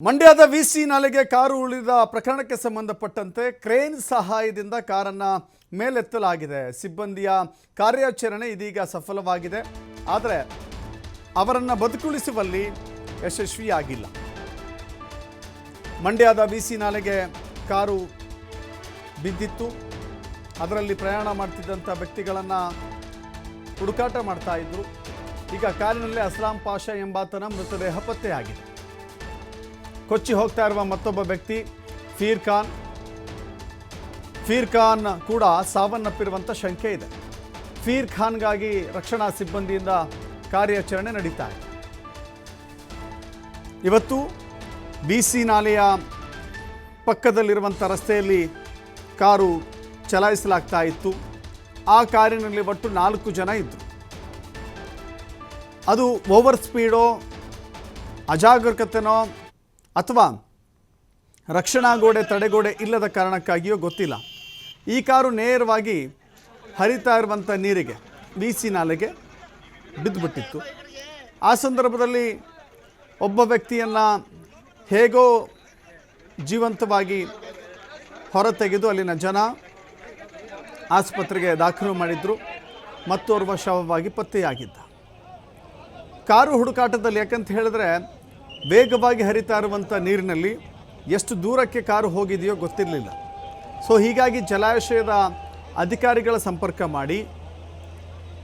ಮಂಡ್ಯದ ವಿಸಿ ನಾಲೆಗೆ ಕಾರು ಉಳಿದ ಪ್ರಕರಣಕ್ಕೆ ಸಂಬಂಧಪಟ್ಟಂತೆ ಕ್ರೇನ್ ಸಹಾಯದಿಂದ ಕಾರನ್ನು ಮೇಲೆತ್ತಲಾಗಿದೆ. ಸಿಬ್ಬಂದಿಯ ಕಾರ್ಯಾಚರಣೆ ಇದೀಗ ಸಫಲವಾಗಿದೆ. ಆದರೆ ಅವರನ್ನು ಬದುಕುಳಿಸುವಲ್ಲಿ ಯಶಸ್ವಿಯಾಗಿಲ್ಲ. ಮಂಡ್ಯದ ವಿಸಿ ನಾಲೆಗೆ ಕಾರು ಬಿದ್ದಿತ್ತು. ಅದರಲ್ಲಿ ಪ್ರಯಾಣ ಮಾಡ್ತಿದ್ದಂಥ ವ್ಯಕ್ತಿಗಳನ್ನು ಹುಡುಕಾಟ ಮಾಡ್ತಾ ಇದ್ರು. ಈಗ ಕಾರಿನಲ್ಲಿ ಅಸ್ಲಾಂ ಪಾಷಾ ಎಂಬಾತನ ಮೃತದೇಹ ಪತ್ತೆಯಾಗಿದೆ. ಕೊಚ್ಚಿ ಹೋಗ್ತಾ ಇರುವ ಮತ್ತೊಬ್ಬ ವ್ಯಕ್ತಿ, ಫೀರ್ ಖಾನ್. ಫೀರ್ ಖಾನ್ ಕೂಡ ಸಾವನ್ನಪ್ಪಿರುವಂಥ ಶಂಕೆ ಇದೆ. ಫೀರ್ ಖಾನ್ಗಾಗಿ ರಕ್ಷಣಾ ಸಿಬ್ಬಂದಿಯಿಂದ ಕಾರ್ಯಾಚರಣೆ ನಡೀತಾ ಇದೆ. ಇವತ್ತು ಬಿ ಸಿ ನಾಲೆಯ ಪಕ್ಕದಲ್ಲಿರುವಂಥ ರಸ್ತೆಯಲ್ಲಿ ಕಾರು ಚಲಾಯಿಸಲಾಗ್ತಾ ಇತ್ತು. ಆ ಕಾರಿನಲ್ಲಿ ಒಟ್ಟು ನಾಲ್ಕು ಜನ ಇದ್ದರು ಅದು ಓವರ್ ಸ್ಪೀಡೋ, ಅಜಾಗರೂಕತೆನೋ ಅಥವಾ ರಕ್ಷಣಾ ಗೋಡೆ, ತಡೆಗೋಡೆ ಇಲ್ಲದ ಕಾರಣಕ್ಕಾಗಿಯೋ ಗೊತ್ತಿಲ್ಲ. ಈ ಕಾರು ನೇರವಾಗಿ ಹರಿತಾ ಇರುವಂಥ ನೀರಿಗೆ ಬೀಸಿ ನಾಲೆಗೆ ಬಿದ್ದುಬಿಟ್ಟಿತ್ತು. ಆ ಸಂದರ್ಭದಲ್ಲಿ ಒಬ್ಬ ವ್ಯಕ್ತಿಯನ್ನು ಹೇಗೋ ಜೀವಂತವಾಗಿ ಹೊರತೆಗೆದು ಅಲ್ಲಿನ ಜನ ಆಸ್ಪತ್ರೆಗೆ ದಾಖಲು ಮಾಡಿದ್ರು. ಮತ್ತೋರ್ವ ಶವವಾಗಿ ಪತ್ತೆಯಾಗಿದ್ದ. ಕಾರು ಹುಡುಕಾಟದಲ್ಲಿ ಯಾಕಂತ ಹೇಳಿದ್ರೆ ವೇಗವಾಗಿ ಹರಿತಾ ಇರುವಂಥ ನೀರಿನಲ್ಲಿ ಎಷ್ಟು ದೂರಕ್ಕೆ ಕಾರು ಹೋಗಿದೆಯೋ ಗೊತ್ತಿರಲಿಲ್ಲ. ಸೊ ಹೀಗಾಗಿ ಜಲಾಶಯದ ಅಧಿಕಾರಿಗಳ ಸಂಪರ್ಕ ಮಾಡಿ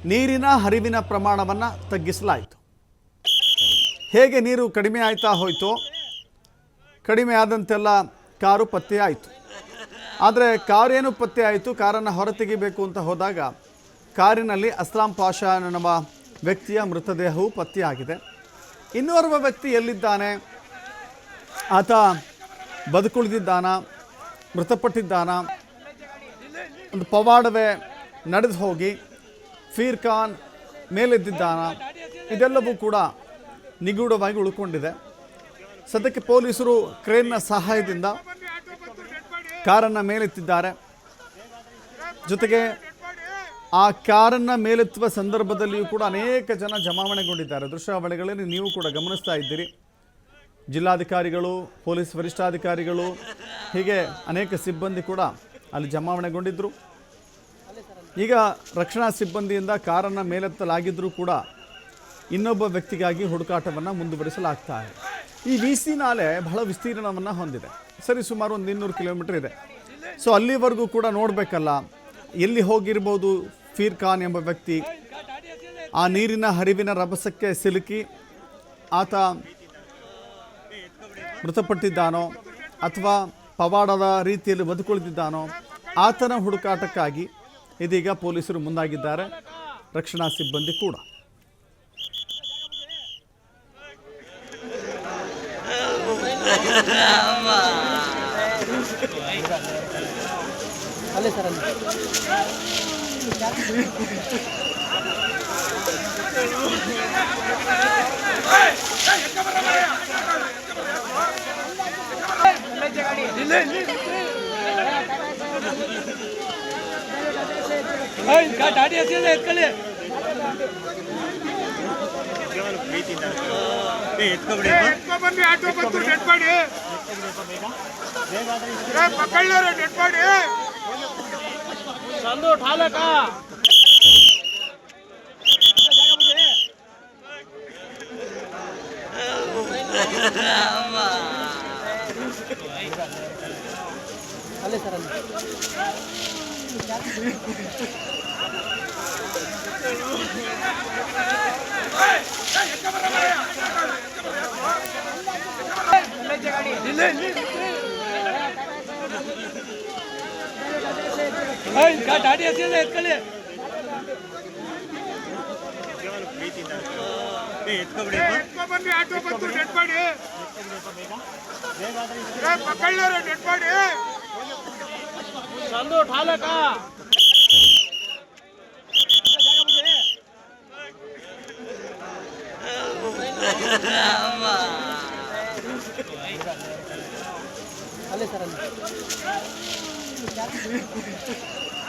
ನೀರಿನ ಹರಿವಿನ ಪ್ರಮಾಣವನ್ನು ತಗ್ಗಿಸಲಾಯಿತು. ಹೇಗೆ ನೀರು ಕಡಿಮೆ ಆಯ್ತಾ ಹೋಯಿತೋ, ಕಡಿಮೆ ಆದಂತೆಲ್ಲ ಕಾರು ಪತ್ತೆ ಆಯಿತು. ಆದರೆ ಕಾರೇನು ಪತ್ತೆ ಆಯಿತು, ಕಾರನ್ನು ಹೊರತೆಗಿಬೇಕು ಅಂತ ಹೋದಾಗ ಕಾರಿನಲ್ಲಿ ಅಸ್ಲಾಂ ಪಾಷಾ ಎನ್ನುವ ವ್ಯಕ್ತಿಯ ಮೃತದೇಹವು ಪತ್ತೆಯಾಗಿದೆ. ಇನ್ನೋರ್ವ ವ್ಯಕ್ತಿ ಎಲ್ಲಿದ್ದಾನೆ? ಆತ ಬದುಕುಳಿದಿದ್ದಾನ? ಮೃತಪಟ್ಟಿದ್ದಾನ? ಒಂದು ಪವಾಡವೇ ನಡೆದು ಹೋಗಿ ಫೀರ್ ಖಾನ್ ಮೇಲೆದ್ದಿದ್ದಾನ? ಇದೆಲ್ಲವೂ ಕೂಡ ನಿಗೂಢವಾಗಿ ಉಳ್ಕೊಂಡಿದೆ. ಸದ್ಯಕ್ಕೆ ಪೊಲೀಸರು ಕ್ರೇನ್ನ ಸಹಾಯದಿಂದ ಕಾರನ್ನು ಮೇಲೆತ್ತಿದ್ದಾರೆ. ಜೊತೆಗೆ ಆ ಕಾರನ್ನು ಮೇಲೆತ್ತುವ ಸಂದರ್ಭದಲ್ಲಿಯೂ ಕೂಡ ಅನೇಕ ಜನ ಜಮಾವಣೆಗೊಂಡಿದ್ದಾರೆ. ದೃಶ್ಯಾವಳಿಗಳಲ್ಲಿ ನೀವು ಕೂಡ ಗಮನಿಸ್ತಾ ಇದ್ದೀರಿ. ಜಿಲ್ಲಾಧಿಕಾರಿಗಳು, ಪೊಲೀಸ್ ವರಿಷ್ಠಾಧಿಕಾರಿಗಳು, ಹೀಗೆ ಅನೇಕ ಸಿಬ್ಬಂದಿ ಕೂಡ ಅಲ್ಲಿ ಜಮಾವಣೆಗೊಂಡಿದ್ದರು ಈಗ ರಕ್ಷಣಾ ಸಿಬ್ಬಂದಿಯಿಂದ ಕಾರನ್ನು ಮೇಲೆತ್ತಲಾಗಿದ್ದರೂ ಕೂಡ ಇನ್ನೊಬ್ಬ ವ್ಯಕ್ತಿಗಾಗಿ ಹುಡುಕಾಟವನ್ನು ಮುಂದುವರಿಸಲಾಗ್ತಾ ಇದೆ. ಈ ವಿ ಸಿ ನಾಲೆ ಬಹಳ ವಿಸ್ತೀರ್ಣವನ್ನು ಹೊಂದಿದೆ. ಸರಿ, ಸುಮಾರು ಒಂದು ಇನ್ನೂರು ಕಿಲೋಮೀಟರ್ ಇದೆ. ಸೊ, ಅಲ್ಲಿವರೆಗೂ ಕೂಡ ನೋಡಬೇಕಲ್ಲ, ಎಲ್ಲಿ ಹೋಗಿರ್ಬೋದು ಫೀರ್ ಖಾನ್ ಎಂಬ ವ್ಯಕ್ತಿ ಆ ನೀರಿನ ಹರಿವಿನ ರಭಸಕ್ಕೆ ಸಿಲುಕಿ ಆತ ಮೃತಪಟ್ಟಿದ್ದಾನೋ ಅಥವಾ ಪವಾಡದ ರೀತಿಯಲ್ಲಿ ಬದುಕುಳಿದಿದ್ದಾನೋ ಆತನ ಹುಡುಕಾಟಕ್ಕಾಗಿ ಇದೀಗ ಪೊಲೀಸರು ಮುಂದಾಗಿದ್ದಾರೆ. ರಕ್ಷಣಾ ಸಿಬ್ಬಂದಿ ಕೂಡ. ಗಾಡಿ ಹತ್ತಿರ ಎತ್ಕೊಳ್ಳಿ ಬನ್ನಿ ಆಟೋ ಬಂತು ಡೆಡ್ ಮಾಡಿ ಪಕ್ಕಳ್ಳೋರು ಡೆಡ್ ಮಾಡಿ ಸಂದು ಠಾಲಕ ಅಲ್ಲೇ ಸರ್ ಅಲ್ಲಿ ಗಾಡಿ ಹತ್ತಿರ ಎತ್ಕೊಳ್ಳಿ. ಬನ್ನಿ ಆಟೋ ಬಂತು ಡೆಡ್ ಮಾಡಿ. ಪಕ್ಕಳ್ಳೋರು ಡೆಡ್ ಮಾಡಿ. ಸಂದು ಠಾಲಕ. ಅಲ್ಲೇ ಸರ್ ಅಲ್ಲಿ.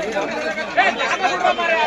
Hey, ama vurma bari.